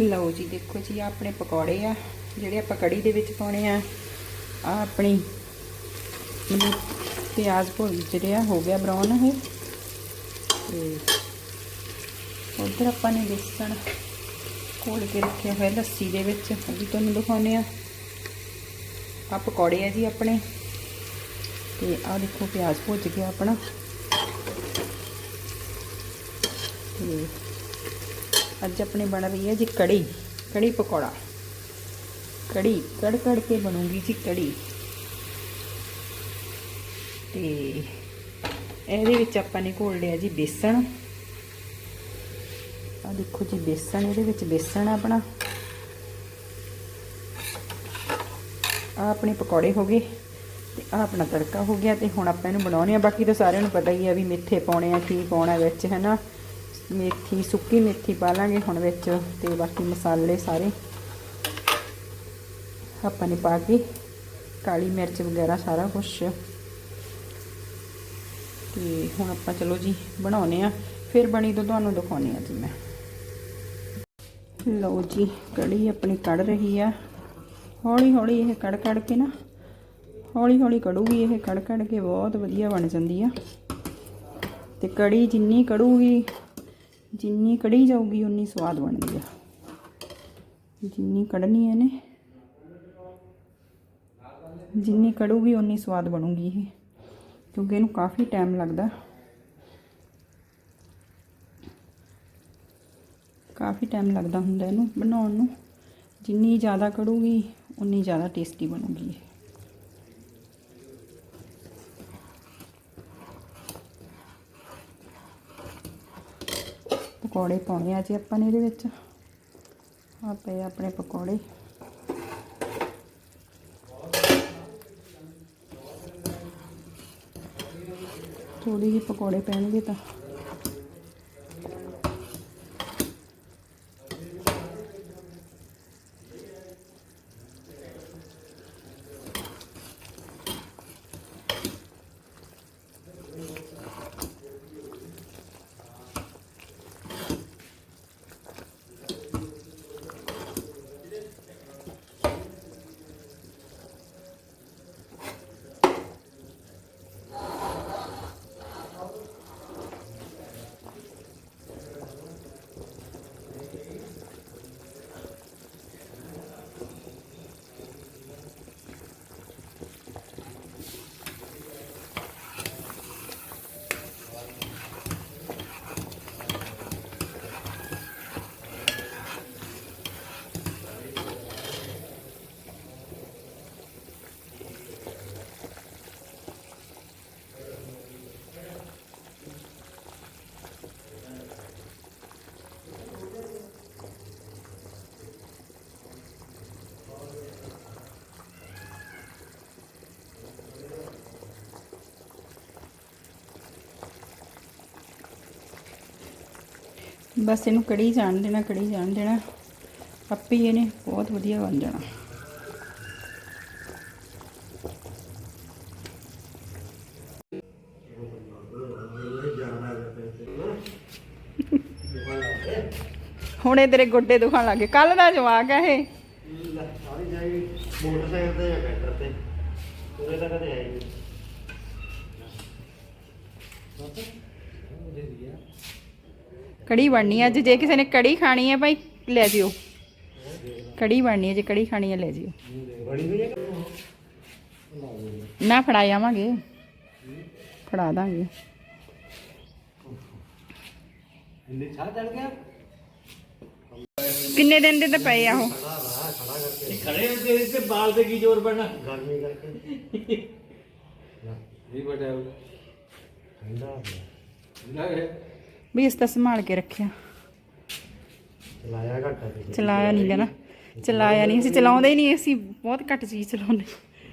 ਲਓ ਜੀ, ਦੇਖੋ ਜੀ, ਆਹ ਆਪਣੇ ਪਕੌੜੇ ਆ, ਜਿਹੜੇ ਆਪਾਂ ਕੜੀ ਦੇ ਵਿੱਚ ਪਾਉਣੇ ਆ। ਆ ਆਪਣੀ ਮੈਨੂੰ ਪਿਆਜ਼ ਭੁੱਜ ਰਿਹਾ ਹੋ ਗਿਆ ਬਰਾਊਨ ਇਹ। ਤੇ ਉਧਰ ਆਪਾਂ ਨੇ ਬੇਸਣ ਘੋਲ ਕੇ ਰੱਖਿਆ ਹੋਇਆ, ਲੱਸੀ ਦੇ ਵਿੱਚ, ਉਹ ਤੁਹਾਨੂੰ ਦਿਖਾਉਂਦੇ ਆ। ਆ ਪਕੌੜੇ ਆ ਜੀ ਆਪਣੇ। ਤੇ ਆ ਦੇਖੋ, ਪਿਆਜ਼ ਭੁੱਜ ਗਿਆ ਆਪਣਾ। ਤੇ ਅੱਜ ਆਪਣੇ ਬਣ ਰਹੀ ਹੈ ਜੀ ਕੜੀ ਕੜੀ ਪਕੌੜਾ। ਕੜੀ, ਕੜ ਕੜ ਕੇ ਬਣੂਗੀ ਜੀ ਕੜੀ। ਤੇ ਇਹਦੇ ਵਿੱਚ ਆਪਾਂ ਨੇ ਘੋਲ ਲਿਆ ਜੀ ਬੇਸਣ। ਆ ਦੇਖੋ ਜੀ ਬੇਸਣ, ਇਹਦੇ ਵਿੱਚ ਬੇਸਣ ਆ ਆਪਣਾ। ਆ ਆਪਣੇ ਪਕੌੜੇ ਹੋ ਗਏ ਤੇ ਆ ਆਪਣਾ ਤੜਕਾ ਹੋ ਗਿਆ ਤੇ ਹੁਣ ਆਪਾਂ ਇਹਨੂੰ ਬਣਾਉਣੇ ਆ ਬਾਕੀ ਤਾਂ ਸਾਰਿਆਂ ਨੂੰ ਪਤਾ ਹੀ ਆ ਵੀ ਮੇਥੇ ਪਾਉਣੇ ਆ, ਕੀ ਪਾਉਣਾ ਵਿੱਚ, ਹੈ ਨਾ? ਮੇਥੀ, ਸੁੱਕੀ ਮੇਥੀ ਪਾ ਲਾਂਗੇ ਹੁਣ ਵਿੱਚ ਤੇ ਬਾਕੀ ਮਸਾਲੇ ਸਾਰੇ ਆਪਾਂ ਨੇ ਪਾ ਕੇ ਕਾਲੀ ਮਿਰਚ ਵਗੈਰਾ ਸਾਰਾ ਕੁਝ ਤੇ ਹੁਣ ਆਪਾਂ ਚਲੋ ਜੀ ਬਣਾਉਨੇ ਆ। ਫਿਰ ਬਣੀ ਤੋਂ ਤੁਹਾਨੂੰ ਦਿਖਾਉਣੀ ਆ ਜੀ ਮੈਂ। ਲਓ ਜੀ, ਕੜੀ ਆਪਣੀ ਕੜ ਰਹੀ ਆ। ਹੌਲੀ ਹੌਲੀ ਇਹ ਕੜ ਕੜ ਕੇ ਨਾ ਹੌਲੀ ਹੌਲੀ ਕੜੂਗੀ, ਇਹ ਕੜ ਕੜ ਕੇ ਬਹੁਤ ਵਧੀਆ ਬਣ ਜਾਂਦੀ ਆ। ਤੇ ਕੜੀ ਜਿੰਨੀ ਕੜੂਗੀ ਜਿੰਨੀ ਕੜੀ ਜਾਊਗੀ, ਉਨੀ ਸਵਾਦ ਬਣਦੀ ਆ। ਜਿੰਨੀ ਕੜਨੀ ਹੈ ਨੇ ਜਿੰਨੀ ਕੜੂਗੀ, ਉਨੀ ਸਵਾਦ ਬਣੂਗੀ ਇਹ, ਕਿਉਂਕਿ ਇਹਨੂੰ ਕਾਫੀ ਟਾਈਮ ਲੱਗਦਾ। ਕਾਫੀ ਟਾਈਮ ਲੱਗਦਾ ਹੁੰਦਾ ਇਹਨੂੰ ਬਣਾਉਣ ਨੂੰ। ਜਿੰਨੀ ਜ਼ਿਆਦਾ ਕੜੂਗੀ, ਉਨੀ ਜ਼ਿਆਦਾ ਟੇਸਟੀ ਬਣੂਗੀ ਇਹ। ਪਕੌੜੇ ਪਾਉਣੇ ਆ ਜੀ ਆਪਾਂ ਨੇ ਇਹਦੇ ਵਿੱਚ। ਆ ਪਏ ਆਪਣੇ ਪਕੌੜੇ। ਥੋੜੀ ਜਿਹੀ ਪਕੌੜੇ ਪੈਣਗੇ ਤਾਂ। ਬਸ ਇਹਨੂੰ ਕੜੀ ਜਾਣ ਦੇਣਾ, ਕੜੀ ਜਾਣ ਦੇਣਾ। ਆਪੇ ਹੀ ਇਹਨੇ ਬਹੁਤ ਵਧੀਆ ਬਣ ਜਾਣਾ। ਹੁਣ ਇਹ ਤੇਰੇ ਗੋਡੇ ਦੁਖਣ ਲੱਗੇ ਕੱਲ ਦਾ ਜਵਾਕ ਹੈ ਇਹ। ਸਾਰੀ ਜਾਈ ਮੋਟਰਸਾਈਕਲ ਤੇ ਟਰੈਕਟਰ ਤੇ ਪੂਰੇ ਤਾਂ ਕਦੇ ਆਈ ਕੜੀ ਬਣਨੀ ਅੱਜ, ਜੇ ਕਿਸੇ ਨੇ ਕੜੀ ਖਾਣੀ ਹੈ ਭਾਈ, ਲੈ ਜਿਓ। ਕੜੀ ਬਣਨੀ ਹੈ ਜੇ ਕੜੀ ਖਾਣੀ ਹੈ ਲੈ ਜਿਓ। ਨਾ ਫੜਾ ਆਵਾਂਗੇ। ਫੜਾ ਦਾਂਗੇ। ਕਿੰਨੇ ਦਿਨ ਦੇ ਤਾਂ ਪਏ ਆ ਉਹ? ਖੜੇ ਹੋ ਤੇ ਬਾਲ ਤੇ ਕੀ ਜ਼ੋਰ ਪੜਨਾ ਗਰਮੀ ਕਰਕੇ ਨਹੀਂ ਬਟਾ। ਠੰਡਾ ਹੋ ਗਿਆ ਵੀ ਇਸ ਤਾਂ ਸੰਭਾਲ ਕੇ ਰੱਖਿਆ। ਚਲਾਇਆ ਘੱਟ ਹੈ ਚਲਾਇਆ ਨਹੀਂ ਗਾ ਨਾ। ਚਲਾਇਆ ਨਹੀਂ। ਅਸੀਂ ਚਲਾਉਂਦੇ ਹੀ ਨਹੀਂ ਅਸੀਂ ਬਹੁਤ ਘੱਟ ਚੀਜ਼ ਚਲਾਉਂਦੇ।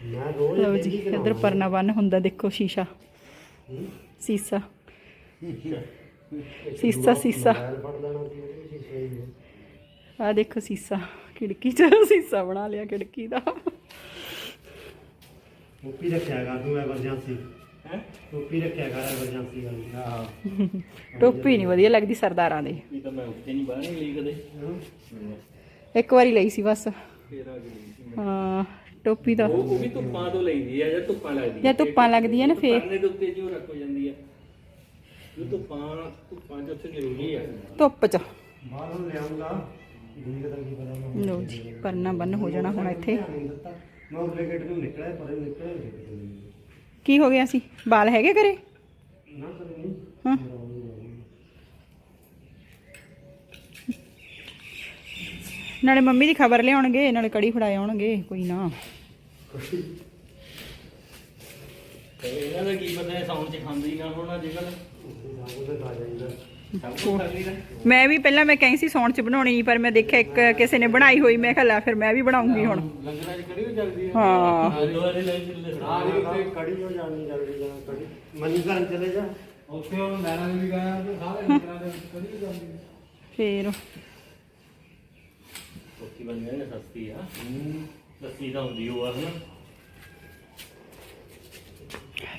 ਮੈਂ ਰੋਜ਼ ਲਓ ਜੀ ਇੱਧਰ ਪਰਨਾ ਬੰਨ ਹੁੰਦਾ ਦੇਖੋ ਸ਼ੀਸ਼ਾ। ਸੀਸਾ। ਸੀਸਾ ਸੀਸਾ। ਆ ਦੇਖੋ ਸੀਸਾ। ਖਿੜਕੀ 'ਚ ਸੀਸਾ ਬਣਾ ਲਿਆ ਖਿੜਕੀ ਦਾ। ਮੁੱਕੀ ਰੱਖਿਆ ਕਰ ਤੂੰ ਐਮਰਜੈਂਸੀ ਹੈ? ਟੋਪੀ ਰੱਖਿਆ ਕਰ ਐਮਰਜੈਂਸੀ ਵਾਲੀ ਆਹ। ਟੋਪੀ ਨਹੀਂ ਵਧੀਆ ਲੱਗਦੀ ਸਰਦਾਰਾਂ ਦੀ। ਇਹ ਤਾਂ ਮੈਂ ਉੱਤੇ ਨਹੀਂ ਬਾਹਰ ਨਹੀਂ ਲਈ ਕਦੇ ਇੱਕ ਵਾਰੀ ਲਈ ਸੀ ਬਸ। ਫੇਰ ਆ ਗਈ ਸੀ। ਹਾਂ ਟੋਪੀ ਤਾਂ ਉਹ ਉਹ ਵੀ ਧੁੱਪਾਂ ਤੋਂ ਲੈਂਦੀ ਆ ਜਾਂ ਧੁੱਪਾਂ ਲੱਗਦੀ ਜੇ ਧੁੱਪਾਂ ਲੱਗਦੀਆਂ ਨਾ ਫੇਰ। ਪਰਨੇ ਦੇ ਉੱਤੇ ਜੋ ਰੱਖ ਹੋ ਜਾਂਦੀ ਆ ਉਹ ਧੁੱਪਾਂ ਧੁੱਪਾਂ ਚ ਉੱਥੇ ਜ਼ਰੂਰੀ ਆ ਧੁੱਪ ਚ। ਬਾਹਰ ਨੂੰ ਲਿਆਉਂਗਾ ਕੀ ਪਤਾ ਮੈਂ ਲੋ ਜੀ ਪਰਨਾ ਬੰਨ ਹੋ ਜਾਣਾ ਹੁਣ ਇੱਥੇ। ਮੈਂ ਉਰਲੇ ਗੇਟ ਨੂੰ ਨਿਕਲਿਆ ਪਰ ਨਿਕਲਿਆ ਨਹੀਂ। ਕੀ ਹੋ ਗਿਆ ਸੀ? ਬਾਲ ਹੈਗੇ ਘਰੇ? ਨਾ ਕਰ ਨਹੀਂ ਹਾਂ। ਨਾਲੇ ਮੰਮੀ ਦੀ ਖਬਰ ਲਿਆਉਣਗੇ ਨਾਲੇ ਕੜੀ ਫੜਾਏ ਆਉਣਗੇ ਕੋਈ ਨਾ। ਇਹਨਾਂ ਦਾ ਕੀ ਪਤਾ ਸਾਉਣ ਚ ਖਾਂਦੀ ਨਾ ਹੋਣਾ ਜੇਕਰ ਸਾਬੂ ਤੇ ਖਾਂਦੀ ਨਾ ਮੈਂ ਵੀ ਪਹਿਲਾਂ ਮੈਂ ਕਹੀ ਸੀ ਸੌਣ ਚ ਬਣਾਉਣੀ ਪਰ ਮੈਂ ਦੇਖਿਆ ਇੱਕ ਕਿਸੇ ਨੇ ਬਣਾਈ ਹੋਈ ਮੈਂ ਕਿਹਾ ਲੈ ਫਿਰ ਮੈਂ ਵੀ ਬਣਾਉਂਗੀ ਹੁਣ। ਹਾਂ। ਉੱਥੇ ਫੇਰ। ਰੋਟੀ ਬਣ ਗਈ ਸਸਤੀ ਆ। ਲੱਸੀ ਤਾਂ ਹੁੰਦੀ ਉਹ ਆ ਹਨਾ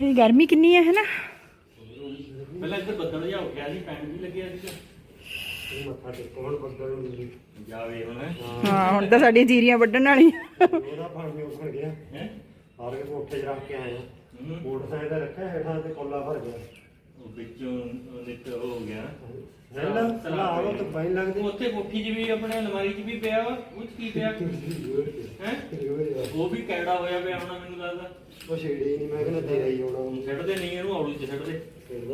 ਇਹ ਗਰਮੀ ਕਿੰਨੀ ਹੈ ਹੈਨਾ? ਪਹਿਲਾਂ ਇੱਥੇ ਬੱਦਲ ਜਿਹਾ ਹੋ ਗਿਆ ਸੀ ਪੈਣ ਵੀ ਲੱਗਿਆ ਸੀ ਇਹ ਮੱਥਾ ਟੇਕਣ ਬੱਦਲ ਨੂੰ ਜਾਵੇ ਹੁਣ। ਹਾਂ। ਹੁਣ ਤਾਂ ਸਾਡੀਆਂ ਜੀਰੀਆਂ ਵੱਢਣ ਵਾਲੀ ਉਹਦਾ ਫੜ ਕੇ ਉੱਪਰ ਗਿਆ। ਹੈ? ਹਾਰ ਕੇ ਕੋਠੇ 'ਚ ਰੱਖ ਕੇ ਆਏ ਆ। ਮੋਟਰਸਾਈਕਲ ਰੱਖਿਆ ਹੇਠਾਂ ਤੇ ਕੋਲਾ ਭਰ ਗਿਆ। ਵਿੱਚੋਂ ਨਿਕ ਹੋ ਗਿਆ। ਰਹਿਣਾ ਸਲਾਹ ਉਹ ਤਾਂ ਬੈਨ ਲੱਗਦੀ। ਉੱਥੇ ਕੋਠੀ 'ਚ ਵੀ ਆਪਣੇ ਅਲਮਾਰੀ 'ਚ ਵੀ ਪਿਆ ਵਾ ਉਹ 'ਚ ਕੀ ਪਿਆ? ਹੈ? ਉਹ ਵੀ ਕੈੜਾ ਹੋਇਆ ਪਿਆ ਹੋਣਾ ਮੈਨੂੰ ਲੱਗਦਾ। ਉਹ ਛੇੜੀ ਨਹੀਂ ਮੈਂ ਕਹਿੰਦਾ ਤੇਰਾ ਹੀ ਹੋਣਾ ਹੁਣ ਸਿੱਟਦੇ ਨਹੀਂ ਇਹਨੂੰ ਔਲੂ 'ਚ ਸਿੱਟਦੇ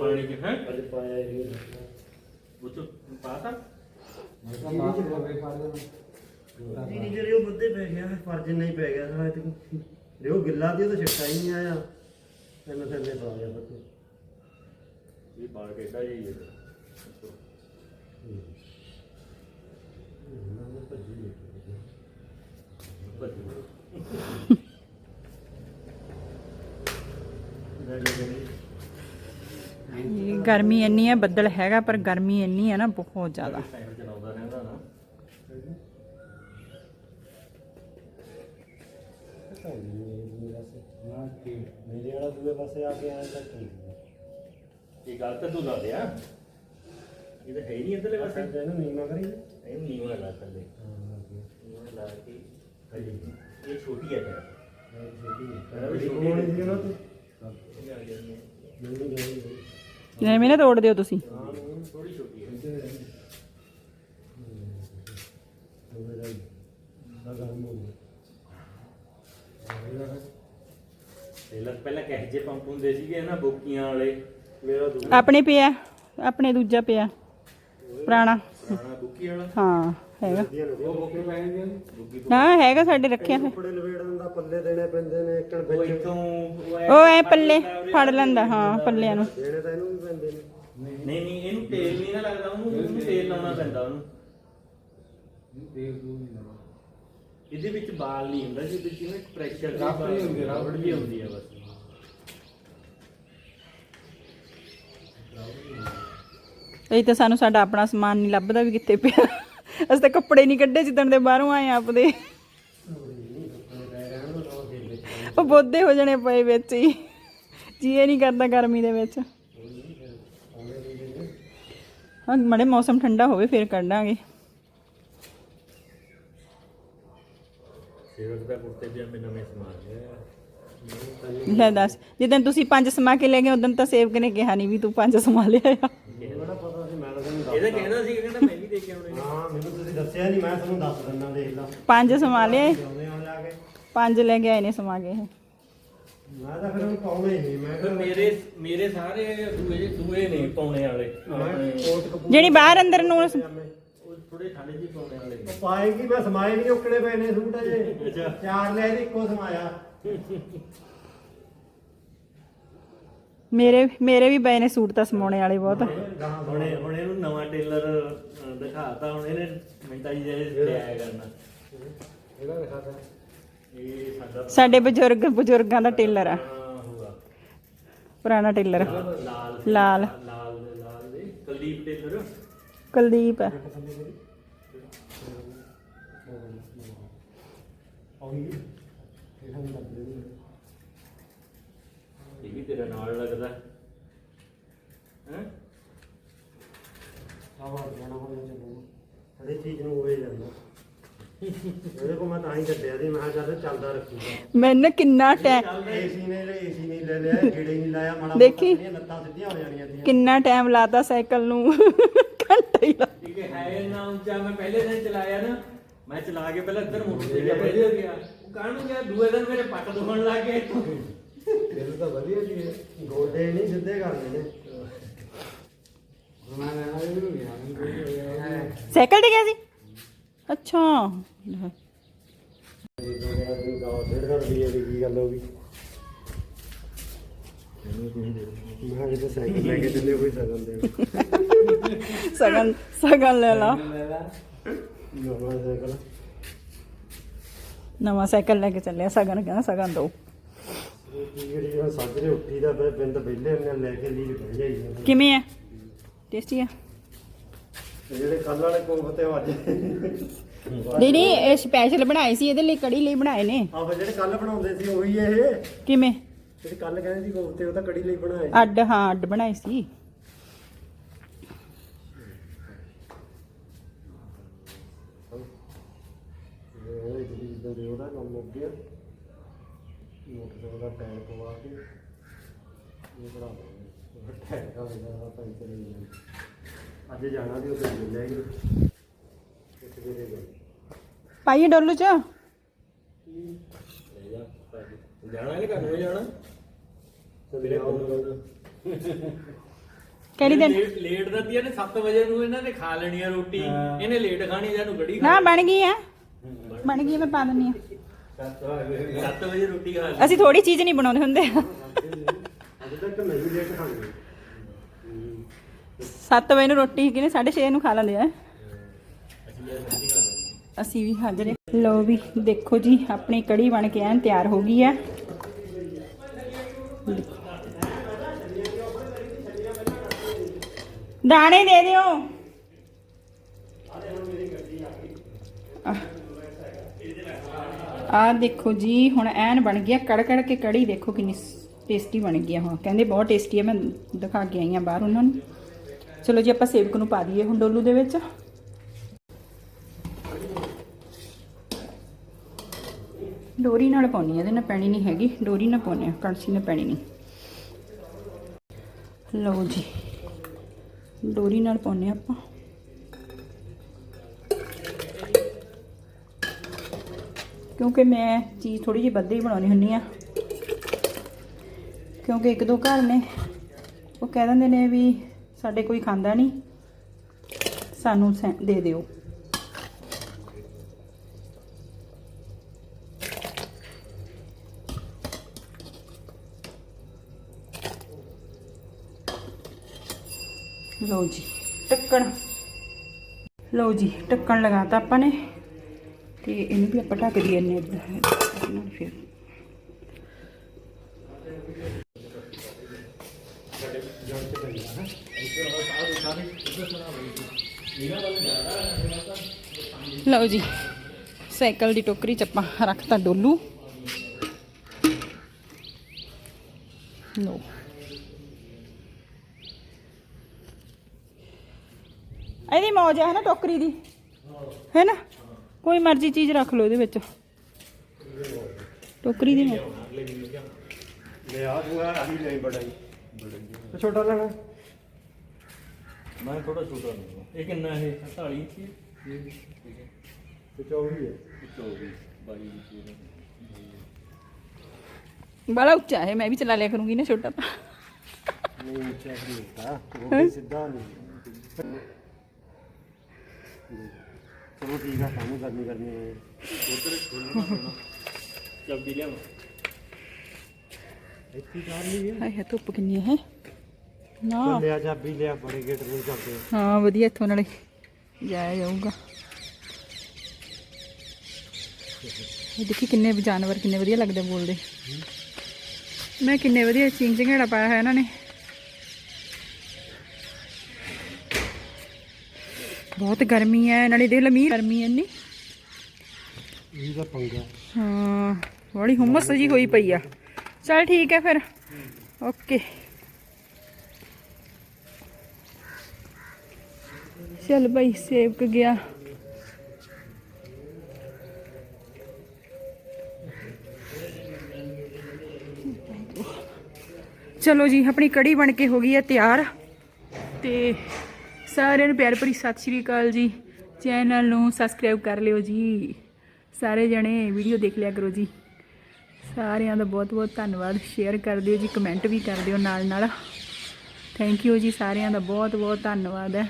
ਪਾਣੀ 'ਚ ਹੈ? ਅੱਜ ਪਾਇਆ ਇਹ ਉਹ 'ਚ ਪਾਤਾ? ਨਹੀਂ ਜਿਹੜੇ ਉਹ ਮੁੱਦੇ ਪੈ ਗਿਆ ਫਰਜ਼ ਨਹੀਂ ਪੈ ਗਿਆ ਸਾਲਾ ਤੇ ਜੇ ਉਹ ਗਿੱਲਾ ਦੀ ਉਹ ਤਾਂ ਛਿੱਟਾ ਹੀ ਨਹੀਂ ਆਇਆ। ਤਿੰਨ ਥੱਲੇ ਪਾ ਗਿਆ ਬੱਤੇ ਇਹ ਬਾਲ ਕਿੱਡਾ ਜੀ ਇਹ ਇਹ ਗਰਮੀ ਇੰਨੀ ਹੈ ਬੱਦਲ ਹੈਗਾ ਪਰ ਗਰਮੀ ਇੰਨੀ ਹੈ ਨਾ ਬਹੁਤ ਜ਼ਿਆਦਾ। ਸਾਈਕਲ ਚਲਾਉਂਦਾ ਰਹਿੰਦਾ ਨਾ। ਮੇਰੇ ਵਾਲਾ ਦੂਏ ਪਾਸੇ ਆ ਕੇ ਆਇਆ ਤਾਂ ਠੀਕ ਇਹ ਗੱਲ ਤਾਂ ਤੂੰ ਦਿਆ ਇਹ ਤਾਂ ਹੈ ਹੀ ਨਹੀਂ ਇੱਧਰਲੇ ਪਾਸੇ। ਇਹਨੂੰ ਨੀਮਾ ਕਰੀ ਇਹ ਨੀਵਾਂ ਲਾ ਥੱਲੇ ਨੀਵਾਂ ਲਾ ਕੇ। ਹਜੀ। ਇਹ ਛੋਟੀ ਹੈ। ਐਵੇਂ ਨਾ ਤੋੜ ਦਿਓ ਤੁਸੀਂ। ਹਾਂ ਥੋੜੀ ਛੋਟੀ ਹੈ ਮੇਰਾ ਦਾ ਗਰਮ ਹੋ ਗਿਆ। ਪਹਿਲਾਂ ਪਹਿਲਾਂ ਕਹੇ ਜੇ ਪੰਪ ਹੁੰਦੇ ਸੀਗੇ ਨਾ ਬੋਕੀਆਂ ਵਾਲੇ। ਮੇਰਾ ਆਪਣੇ ਪਿਆ ਆਪਣੇ ਦੂਜਾ ਪਿਆ ਪੁਰਾਣਾ। ਪੁਰਾਣਾ ਬੁੱਕੀ ਵਾਲਾ? ਹਾਂ ਹੈਗਾ। ਨੇ ਉਹ ਬੋਕੀ ਪੈ ਜਾਂਦੀ ਬੁੱਕੀ ਨਾ ਹੈਗਾ ਸਾਡੇ ਰੱਖਿਆ ਹੋਇਆ। ਕੱਪੜੇ ਲਵੇੜਨ ਦਾ ਪੱਲੇ ਦੇਣੇ ਪੈਂਦੇ ਨੇ ਇੱਕਣ ਉਹ ਵਿੱਚ। ਉਹ ਐ ਪੱਲੇ ਫੜ ਲੈਂਦਾ ਹਾਂ ਪੱਲਿਆਂ ਨੂੰ। ਦੇਣੇ ਤਾਂ ਇਹਨੂੰ ਵੀ ਪੈਂਦੇ ਨੇ। ਨਹੀਂ ਨਹੀਂ ਇਹਨੂੰ ਤੇਲ ਨਹੀਂ ਨਾ ਲੱਗਦਾ ਉਹਨੂੰ ਉਹਨੂੰ ਤੇਲ ਲਾਉਣਾ ਪੈਂਦਾ ਉਹਨੂੰ। ਇਹਦੇ ਵਿੱਚ ਬਾਲ ਨਹੀਂ ਹੁੰਦਾ ਜਿਹਦੇ ਵਿੱਚ ਨਾ ਪ੍ਰੈਸ਼ਰ ਦੀ ਬਾਲ ਹੁੰਦੀ ਰਬੜ ਵੀ ਹੁੰਦੀ ਹੈ ਬਸ। ਇਹ ਤਾਂ ਸਾਨੂੰ ਸਾਡਾ ਆਪਣਾ ਸਮਾਨ ਨਹੀਂ ਲੱਭਦਾ ਵੀ ਕਿੱਥੇ ਪਿਆ। ਅਸੀਂ ਤਾਂ ਕੱਪੜੇ ਨਹੀਂ ਕੱਢੇ ਜਿੱਦਣ ਦੇ ਬਾਹਰੋਂ ਆਏ ਆਪਦੇ। ਉਹ ਬੋਦੇ ਹੋ ਜਾਣੇ ਪਏ ਵਿੱਚ ਹੀ। ਜੀਏ ਨਹੀਂ ਕਰਦਾ ਗਰਮੀ ਦੇ ਵਿੱਚ। ਹਾਂ ਮੜੇ ਮੌਸਮ ਠੰਡਾ ਹੋਵੇ ਫਿਰ ਕੱਢਾਂਗੇ ਸੇਵਕ ਦਾ ਕੁੜਤੇ ਪਜਾਮੇ ਨਵੇਂ ਸਮਾਨ ਲਿਆ। ਲੈ ਦੱਸ ਜਿੱਦਣ ਤੁਸੀਂ ਪੰਜ ਸਮਾ ਕੇ ਲੈ ਗਏ ਉਦੋਂ ਤਾਂ ਸੇਵਕ ਨੇ ਕਿਹਾ ਨਹੀਂ ਵੀ ਤੂੰ ਪੰਜ ਸਮਾ ਲਿਆ ਆ। ਬੜਾ ਪਤਾ ਸੀ ਮੈਂ ਤਾਂ ਤੁਹਾਨੂੰ ਇਹਦਾ ਕਹਿੰਦਾ ਸੀ ਕਹਿੰਦਾ ਮੈਂ ਵੀ ਦੇ ਕੇ ਆਉਣੇ ਹਾਂ ਮੈਨੂੰ ਤੁਸੀਂ ਦੱਸਿਆ ਨਹੀਂ ਮੈਂ ਤੁਹਾਨੂੰ ਦੱਸ ਦਿੰਦਾ ਦੇਖ ਲਾ। ਪੰਜ ਸਮਾ ਲਿਆ ਆਉਂਦੇ ਕੇ। ਪੰਜ ਲੈ ਕੇ ਆਏ ਨੇ ਸਮਾ ਕੇ ਇਹ। ਮੈਂ ਤਾਂ ਫਿਰ ਉਹਨੂੰ ਪਾਉਣਾ ਹੀ ਨਹੀਂ ਮੈਂ ਫਿਰ ਮੇਰੇ ਮੇਰੇ ਸਾਰੇ ਦੂਏ ਦੂਏ ਨੇ ਪਾਉਣੇ ਵਾਲੇ। ਆਪਣੇ ਕੋਟ ਕਪੂਰ ਜਿਹੜੀ ਬਾਹਰ ਅੰਦਰ ਨੂੰ ਥੋੜੇ ਠੰਡੇ ਪਾਉਣੇ ਵਾਲੇ ਪਾਏਗੀ ਮੈਂ ਸਮਾਏ ਵੀ ਨਹੀਂ ਉਕਣੇ ਪਏ ਨੇ ਸੂਟ ਅਜੇ। ਚਾਰ ਲੈ ਇੱਕੋ ਸਮਾਇਆ। ਮੇਰੇ ਮੇਰੇ ਵੀ ਪਏ ਨੇ ਸੂਟ ਤਾਂ ਸਮਾਉਣੇ ਵਾਲੇ ਬਹੁਤ। ਹੁਣੇ ਹੁਣ ਇਹਨੂੰ ਨਵਾਂ ਟੇਲਰ ਦਿਖਾਤਾ ਹੁਣ ਇਹਨੇ ਮਿੰਟਾਂ ਹੀ ਜਿਹੜੇ ਤੇ ਆਇਆ ਕਰਨਾ। ਇਹਦਾ ਦਿਖਾਤਾ ਇਹ ਸਾਡਾ ਸਾਡੇ ਬਜ਼ੁਰਗ ਬਜ਼ੁਰਗਾਂ ਦਾ ਟੇਲਰ ਆ। ਪੁਰਾਣਾ ਟੇਲਰ। ਲਾਲ ਲਾਲ ਲਾਲ ਦੇ। ਲਾਲ। ਦੇ ਕੁਲਦੀਪ ਟੇਲਰ। ਕੁਲਦੀਪ। ਹੈ। ਆਉਗੀ। ਇਹਨਾਂ ਨੂੰ ਲੱਗ ਰਹੀ ਇਹ ਵੀ ਤੇਰਾ ਨਾਲ ਲੱਗਦਾ। ਹੈ? ਆਵਾ ਜਾਣਾ ਹੋਵੇ ਚੱਲੂ ਹਰੇ। ਚੀਜ਼ ਨੂੰ ਹੋਏ ਜਾਂਦਾ। ਇਹਦੇ ਕੋ ਮੈਂ ਤਾਂ ਹੀ ਕੱਢਿਆ ਸੀ ਮੈਂ ਕਿਹਾ ਚੱਲ ਚੱਲਦਾ ਰੱਖੂਗਾ। ਮੈਨੂੰ ਕਿੰਨਾ ਟਾਈਮ ਏਸੀ ਨੇ ਏਸੀ ਨਹੀਂ ਲੈ ਲਿਆ ਜਿਹੜੇ ਨਹੀਂ ਲਾਇਆ ਮਾੜਾ ਮੋਟਾ ਦੇਖੀ। ਜਿਹੜੀਆਂ ਲੱਤਾਂ ਸਿੱਧੀਆਂ ਹੋ ਜਾਣੀਆਂ ਸੀ ਕਿੰਨਾ ਟਾਈਮ ਲਾਤਾ ਸਾਈਕਲ ਨੂੰ। ਘੰਟਾ ਹੀ ਲਾ ਠੀਕ ਹੈ ਹੈ ਨਾ ਉੱਚਾ ਮੈਂ ਪਹਿਲੇ ਦਿਨ ਚਲਾਇਆ ਨਾ ਮੈਂ ਚਲਾ ਕੇ ਪਹਿਲਾਂ ਇੱਧਰ ਮੁੜ ਕੇ ਗਿਆ ਪਹਿਲੇ ਗਿਆ। ਗਿਆ ਦੂਏ ਦਿਨ ਮੇਰੇ ਪੱਟ ਦੁਖਣ ਲੱਗ ਗਏ। ਇਹ ਤਾਂ ਵਧੀਆ ਸੀ ਗੋਡੇ ਨਹੀਂ ਸਿੱਧੇ ਕਰਨੇ ਨੇ। ਮੈਂ ਲੈਣਾ ਇਹ ਨੂੰ ਗਿਆ। ਸਾਈਕਲ ਤੇ ਗਿਆ ਸੀ? ਅੱਛਾ। ਲੈ। ਡੇਢ ਸੌ ਰੁਪਏ ਦੀ ਕੀ ਗੱਲ ਹੋ ਗਈ ਮੈਂ ਕਿਤੇ ਸਾਈਕਲ ਲੈ ਕੇ। ਚੱਲੇ ਕੋਈ ਸਗਨ ਦੇ ਸਗਨ ਸਗਨ ਲੈ। ਲਾ ਨਵਾਂ ਸਾਈਕਲ। ਨਵਾਂ ਸਾਈਕਲ ਲੈ ਕੇ ਚੱਲਿਆ ਸਗਨ ਕਹਿੰਦਾ ਸਗਨ ਦੋ ਕੀ ਕਰੀ ਮੈਂ ਸਾਜਰੇ ਉੱਠੀ ਦਾ ਫਿਰ ਪਿੰਡ ਵਿਹਲੇ ਉਹਨੇ ਲੈ ਕੇ ਲੀਡ ਬਹਿ ਜਾਈ ਕਿਵੇਂ ਆ? ਟੇਸਟੀ ਆ? ਜਿਹੜੇ ਕੱਲ ਵਾਲੇ ਕੋਫਤੇ ਅੱਜ ਨਹੀਂ ਨਹੀਂ ਇਹ ਸਪੈਸ਼ਲ ਬਣਾਏ ਸੀ ਇਹਦੇ ਲਈ ਕੜੀ ਲਈ ਬਣਾਏ ਨੇ। ਆਹ ਜਿਹੜੇ ਕੱਲ ਬਣਾਉਂਦੇ ਸੀ ਉਹੀ ਇਹ। ਕਿਵੇਂ? ਜਿਹੜੇ ਕੱਲ ਕਹਿੰਦੇ ਸੀ ਕੋਫਤੇ ਉਹ ਤਾਂ ਕੜੀ ਲਈ ਬਣਾਏ ਅੱਡ ਹਾਂ ਅੱਡ ਬਣਾਏ ਸੀ ਇਹ ਦੇ ਉਹਦਾ ਕੰਮ ਮੁੱਕ ਗਿਆ। ਮੋਟਰਸਾਈਕਲ ਦਾ ਟਾਇਰ ਪਵਾ ਕੇ ਇਹ ਬਣਾ ਲਵਾਂਗੇ ਟਾਇਰ ਹੋ ਜਾਣਾ ਤਾਂ ਇੱਥੇ ਨਹੀਂ ਜਾਣਾ। ਅੱਜ ਜਾਣਾ ਵੀ ਉੱਥੇ ਮਿਲ ਜਾਏਗੀ। ਇੱਕ ਜਿਹੜੇ ਗਏ ਪਾਈਏ ਡੋਲੂ ਚ? ਜਾਣਾ ਇਹਨੇ ਘਰ ਨੂੰ ਜਾਣਾ? ਮੇਰੇ ਕੋਲ ਕਿਹੜੀ ਦਿਨ? ਲੇਟ ਦਿੱਤੀ ਇਹਨੇ 7 ਵਜੇ ਨੂੰ ਇਹਨਾਂ ਨੇ ਖਾ ਲੈਣੀ ਆ ਰੋਟੀ। ਇਹਨੇ ਲੇਟ ਖਾਣੀ ਇਹਨੂੰ ਗੜੀ ਨਾ ਬਣ ਗਈ ਆ। ਬਣ ਗਈ ਆ, ਮੈਂ ਪਾ ਦਿੰਨੀ ਆ। 7 ਵਜੇ ਰੋਟੀ ਖਾ ਲਈ। ਅਸੀਂ ਥੋੜੀ ਚੀਜ਼ ਨਹੀਂ ਬਣਾਉਂਦੇ ਹੁੰਦੇ। ਅੱਜ ਤੱਕ ਨਹੀਂ ਲੇਟ ਖਾਂਦੇ। 7 ਵਜੇ ਨੂੰ ਰੋਟੀ ਕਿਨੇ 6:30 ਨੂੰ ਖਾ ਲੈਂਦੇ ਆ। ਅਸੀਂ ਵੀ ਹਾਜ਼ਰ ਹਾਂ। ਲਓ ਵੀ ਦੇਖੋ ਜੀ ਆਪਣੀ ਕੜੀ ਬਣ ਕੇ ਐਨ ਤਿਆਰ ਹੋ ਗਈ ਹੈ ਦਾਣੇ ਦੇ ਦਿਓ। ਆ ਆਹ ਦੇਖੋ ਜੀ, ਹੁਣ ਐਨ ਬਣ ਗਿਆ ਕੜ ਕੜ ਕੇ ਕੜੀ ਦੇਖੋ ਕਿੰਨੀ ਟੇਸਟੀ ਬਣ ਗਈ ਆ ਹੁਣ। ਕਹਿੰਦੇ ਬਹੁਤ ਟੇਸਟੀ ਹੈ ਮੈਂ ਦਿਖਾ ਕੇ ਆਈ ਆ ਬਾਹਰ ਉਹਨਾਂ ਨੂੰ। ਚਲੋ ਜੀ, ਆਪਾਂ ਸੇਵਕ ਨੂੰ ਪਾ ਦਈਏ ਹੁਣ ਡੋਲੂ ਦੇ ਵਿੱਚ। ਡੋਰੀ ਨਾਲ ਪਾਉਣੀ ਇਹਦੇ ਨਾਲ ਪੈਣੀ ਨਹੀਂ ਹੈਗੀ। ਡੋਰੀ ਨਾਲ ਪਾਉਣੀ ਆ, ਕੜਛੀ ਨਾਲ ਪੈਣੀ ਨਹੀਂ। ਲਓ ਜੀ, ਡੋਰੀ ਨਾਲ ਪਾਉਣੇ ਆਪਾਂ। ਕਿਉਂਕਿ ਮੈਂ ਚੀਜ਼ ਥੋੜੀ ਜਿਹੀ ਵੱਧ ਹੀ ਬਣਾਉਣੀ ਹੁੰਦੀ ਆ। ਕਿਉਂਕਿ ਇੱਕ ਦੋ ਘਰ ਨੇ, ਉਹ ਕਹਿ ਦਿੰਦੇ ਨੇ ਵੀ ਸਾਡੇ ਕੋਈ ਖਾਂਦਾ ਨਹੀਂ, ਸਾਨੂੰ ਸੈ- ਦੇ ਦਿਓ। ਲਓ ਜੀ ਟੱਕਣ ਲਓ ਜੀ ਟੱਕਣ ਲਗਾਤਾ ਆਪਾਂ ਨੇ। ਤੇ ਇਹਨੂੰ ਵੀ ਆਪਾਂ ਢੱਕ ਦਈਏ ਨੇ ਨਾਲ ਫਿਰ। ਲਓ ਜੀ, ਸਾਈਕਲ ਦੀ ਟੋਕਰੀ ਚ ਆਪਾਂ ਰੱਖਤਾ ਡੋਲੂ। ਲਓ। ਇਹਦੀ ਮੌਜ ਹੈ ਨਾ ਟੋਕਰੀ ਦੀ? ਹੈ ਨਾ? ਕੋਈ ਮਰਜ਼ੀ ਚੀਜ਼ ਰੱਖ ਲਓ ਇਹਦੇ ਵਿੱਚ। ਟੋਕਰੀ ਦੀ ਮੌਜ। ਲੈ ਆ ਤੂੰ ਆ ਆਹੀ ਲਈ ਬੜਾ ਹੀ ਤੇ ਛੋਟਾ ਲੈਣਾ ਮੈਂ। ਥੋੜਾ ਛੋਟਾ ਲਊਂਗਾ ਇਹ ਕਿੰਨਾ ਇਹ? 48 ਇੰਚੀ? ਤੇ ਚੌੜੀ ਹੈ। 24 22 ਇੰਚੀ ਬੜਾ ਉੱਚਾ ਹੈ ਮੈਂ ਵੀ ਚਲਾ ਲਿਆ ਕਰੂੰਗੀ ਨਾ ਛੋਟਾ। ਤਾਂ ਨਹੀਂ ਉੱਚਾ ਨਹੀਂ ਹੁੰਦਾ। ਉਹ ਵੀ ਸਿੱਧਾ ਨਹੀਂ। ਚਲੋ ਠੀਕ ਆ ਸਾਨੂੰ ਕਰਨੀ ਕਰਨੀ ਹੈ ਉਧਰ ਖੋਲਣਾ ਪੈਣਾ ਚਾਬੀ ਲਿਆਵਾਂ। ਇੱਥੇ ਕਰ ਲਈ ਹਾਏ ਹੈ ਧੁੱਪ ਕਿੰਨੀ ਹੈ? ਨਾ। ਲਿਆ ਚਾਬੀ ਲਿਆ ਬੜੇ ਗੇਟ ਨੂੰ ਚੱਲਦੇ ਹਾਂ ਵਧੀਆ ਇੱਥੋਂ ਨਾਲੇ। ਜਾਇਆ ਜਾਊਗਾ ਇਹ ਦੇਖੀ ਕਿੰਨੇ ਜਾਨਵਰ ਕਿੰਨੇ ਵਧੀਆ ਲੱਗਦੇ ਬੋਲਦੇ। ਮੈਂ ਕਿੰਨੇ ਵਧੀਆ ਚਿੰਗ ਚਿੰਗੜਾ ਪਾਇਆ ਹੋਇਆ ਇਹਨਾਂ ਨੇ। ਬਹੁਤ ਗਰਮੀ ਹੈ ਨਾਲੇ ਦੇ ਲਮੀ ਗਰਮੀ ਹੈ ਇੰਨੀ। ਇਹ ਦਾ ਪੰਗਾ। ਹਾਂ ਬੜੀ ਹੁਮਸ ਜੀ ਹੋਈ ਪਈ ਆ। ਚਲ ਠੀਕ ਹੈ ਫਿਰ। ਓਕੇ। ਚੱਲ ਭਾਈ ਸੇਵਕ ਗਿਆ। ਚਲੋ ਜੀ ਆਪਣੀ ਕੜੀ ਬਣ ਕੇ ਹੋ ਗਈ ਹੈ ਤਿਆਰ। ਤੇ ਸਾਰਿਆਂ ਨੂੰ ਪਿਆਰ ਭਰੀ ਸਤਿ ਸ਼੍ਰੀ ਅਕਾਲ ਜੀ। ਚੈਨਲ ਨੂੰ ਸਬਸਕ੍ਰਾਈਬ ਕਰ ਲਿਓ ਜੀ। ਸਾਰੇ ਜਣੇ ਵੀਡੀਓ ਦੇਖ ਲਿਆ ਕਰੋ ਜੀ। ਸਾਰਿਆਂ ਦਾ ਬਹੁਤ ਬਹੁਤ ਧੰਨਵਾਦ। ਸ਼ੇਅਰ ਕਰ ਦਿਓ ਜੀ ਕਮੈਂਟ ਵੀ ਕਰ ਦਿਓ ਨਾਲ ਨਾਲ ਥੈਂਕ ਯੂ ਜੀ, ਸਾਰਿਆਂ ਦਾ ਬਹੁਤ ਬਹੁਤ ਧੰਨਵਾਦ ਹੈ।